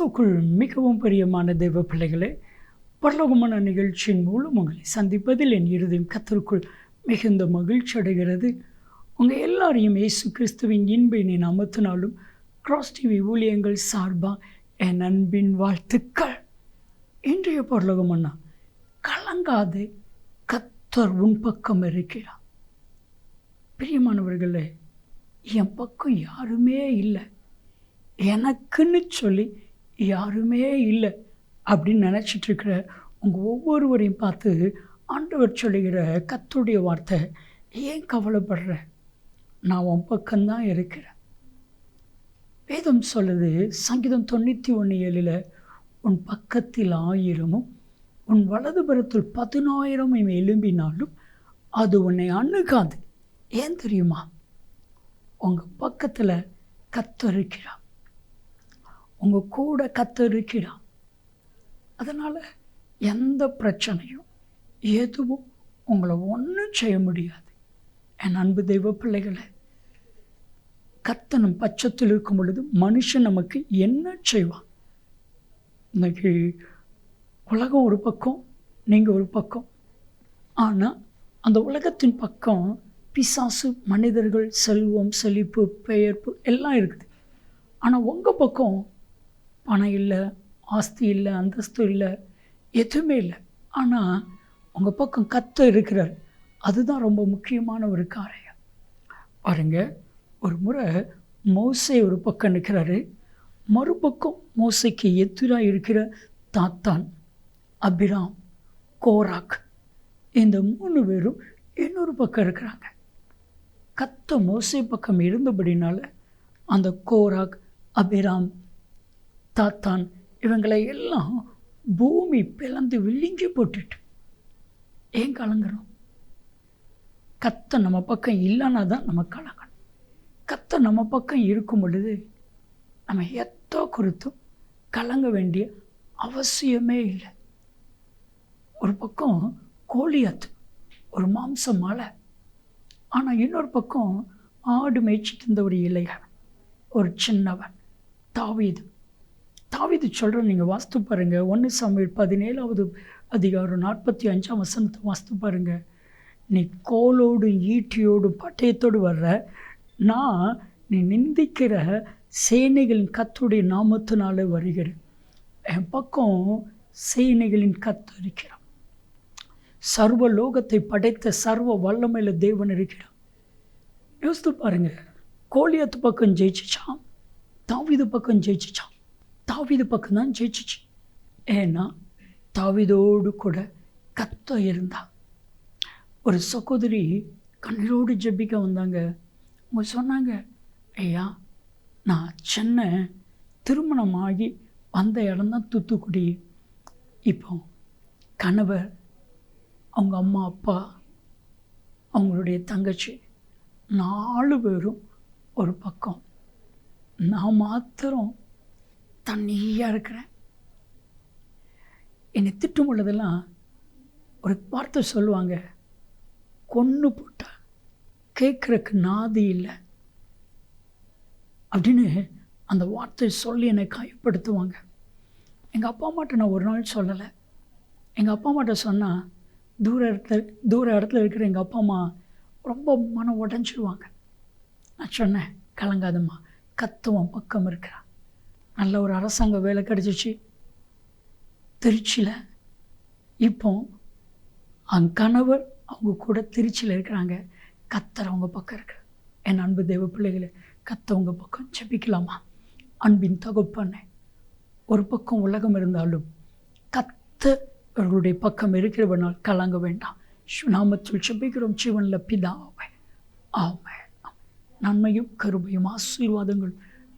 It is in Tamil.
கிறிஸ்துக்குள் மிகவும் பிரியமான தெய்வ பிள்ளைகளே பரலோகமான நிகழ்ச்சியின் மூலம் உங்களை சந்திப்பதில் என் இருதயம் கத்தருக்குள் மிகுந்த மகிழ்ச்சி அடைகிறது. உங்கள் எல்லாரையும் இயேசு கிறிஸ்துவின் இன்பினை அமர்த்தினாலும் கிராஸ் டிவி ஊழியங்கள் சார்பாக என் அன்பின் வாழ்த்துக்கள். இன்றைய பரலோகமன்னா கலங்காதே கத்தர் உன் பக்கம் இருக்கிறார். பிரியமானவர்களே என் பக்கம் யாருமே இல்லை. எனக்குன்னு சொல்லி யாருமே இல்லை அப்படின்னு நினச்சிட்டு இருக்கிற உங்கள் ஒவ்வொருவரையும் பார்த்து ஆண்டவர் சொல்லுகிற கத்துடைய வார்த்தை ஏன் கவலைப்படுற? நான் உன் பக்கம்தான் இருக்கிறேன். வேதம் சொல்லுது சங்கீதம் தொண்ணூற்றி ஒன்று ஏழில் உன் பக்கத்தில் ஆயிரமும் உன் வலதுபுறத்தில் பதினாயிரமும் எழும்பினாலும் அது உன்னை அணுகாது. ஏன் தெரியுமா? உங்கள் பக்கத்தில் கத்தரிக்கிறான் உங்கள் கூட கத்திருக்கிறான் அதனால் எந்த பிரச்சனையும் எதுவும் உங்களை ஒன்றும் செய்ய முடியாது. என் அன்பு தெய்வ பிள்ளைகளை கத்தனும் பச்சத்தில் இருக்கும் பொழுது மனுஷன் நமக்கு என்ன செய்வான் இன்னைக்கு உலகம் ஒரு பக்கம் நீங்கள் ஒரு பக்கம். ஆனால் அந்த உலகத்தின் பக்கம் பிசாசு மனிதர்கள் செல்வம் செழிப்பு பெயர்ப்பு எல்லாம் இருக்குது. ஆனால் உங்கள் பக்கம் பணம் இல்லை ஆஸ்தி இல்லை அந்தஸ்து இல்லை எதுவுமே இல்லை. ஆனால் உங்கள் பக்கம் கத்த இருக்கிறார். அதுதான் ரொம்ப முக்கியமான ஒரு காரியம். பாருங்க ஒரு முறை மோசை ஒரு பக்கம் நிற்கிறாரு. மறுபக்கம் மோசைக்கு எதிராக இருக்கிற தாத்தான் அபிராம் கோராக் இந்த மூணு பேரும் இன்னொரு பக்கம் இருக்கிறாங்க. கத்த மோசை பக்கம் இருந்தபடினால அந்த கோராக் அபிராம் தாத்தான் இவங்களை எல்லாம் பூமி பிளந்து விழுங்கி போட்டுட்டு. ஏன் கலங்குறோம்? கத்த நம்ம பக்கம் இல்லைன்னா தான் நம்ம கலங்கணும். கத்த நம்ம பக்கம் இருக்கும் பொழுது நம்ம எத்தோ குறித்தும் கலங்க வேண்டிய அவசியமே இல்லை. ஒரு பக்கம் கோழியாத்து ஒரு மாம்ச மலை. ஆனால் இன்னொரு பக்கம் ஆடு மேய்ச்சிட்டு இருந்த ஒரு இளையன் ஒரு சின்னவன் தாவீது. தாவிது சொல்கிற நீங்கள் வாஸ்து பாருங்கள் ஒன்று சமையல் பதினேழாவது அதிகாரம் நாற்பத்தி அஞ்சாம் வசனத்தை வாஸ்து பாருங்கள் நீ கோலோடும் ஈட்டியோடும் பட்டயத்தோடு வர்ற. நான் நீ நிந்திக்கிற சேனைகளின் கத்துடைய நாமத்தினால வருகிறேன். என் பக்கம் சேனைகளின் கத்து இருக்கிறான் சர்வ லோகத்தை படைத்த சர்வ வல்லமையில் தேவன் இருக்கிறான் யோசித்து பாருங்கள் கோலியத்து பக்கம் ஜெயிச்சிச்சான். தாவிது பக்கம் ஜெயிச்சிச்சான். தாவிது பக்கம் தான் ஜெயிச்சிச்சு. ஏன்னா தாவிதோடு கூட கத்த இருந்தா ஒரு சகோதரி கண்ணீரோடு ஜெபிக்க வந்தாங்க. அவங்க சொன்னாங்க ஐயா நான் சென்னை திருமணமாகி வந்த இடம்தான் தூத்துக்குடி. இப்போ கணவர் அவங்க அம்மா அப்பா அவங்களுடைய தங்கச்சி நாலு பேரும் ஒரு பக்கம். நான் மாத்திரம் தண்ணியாக இருக்கிறேன். என்னை திட்டும் பொழுதெல்லாம் ஒரு வார்த்தை சொல்லுவாங்க கொன்று போட்டா கேட்குறக்கு நாதி இல்லை. அப்படின்னு அந்த வார்த்தை சொல்லி என்னை காயப்படுத்துவாங்க. எங்கள் அப்பா அம்மாட்ட நான் ஒரு நாள் சொல்லலை. எங்கள் அப்பா அம்மாட்ட சொன்னால் தூர இடத்துல தூர இடத்துல இருக்கிற எங்கள் அப்பா அம்மா ரொம்ப மனம் உடஞ்சிருவாங்க. நான் சொன்னேன் கலங்காதம்மா கத்துவம் பக்கம் இருக்கிறான். நல்ல ஒரு அரசாங்க வேலை கிடச்சிச்சு. திருச்சியில் இப்போ அங்க கணவர் அவங்க கூட திருச்சியில் இருக்கிறாங்க. கத்தர் அவங்க பக்கம் இருக்கு. என் அன்பு தெய்வ பிள்ளைகளை கத்த உங்கள் பக்கம் ஜபிக்கலாமா? அன்பின் தகுப்பண்ணே ஒரு பக்கம் உலகம் இருந்தாலும் கத்த அவர்களுடைய பக்கம் இருக்கிறவனால் கலங்க வேண்டாம். சுனாமத்தில் ஜபிக்கிறோம் ஜீவனில் பிதாவை. ஆமை நன்மையும் கருமையும் ஆசீர்வாதங்கள்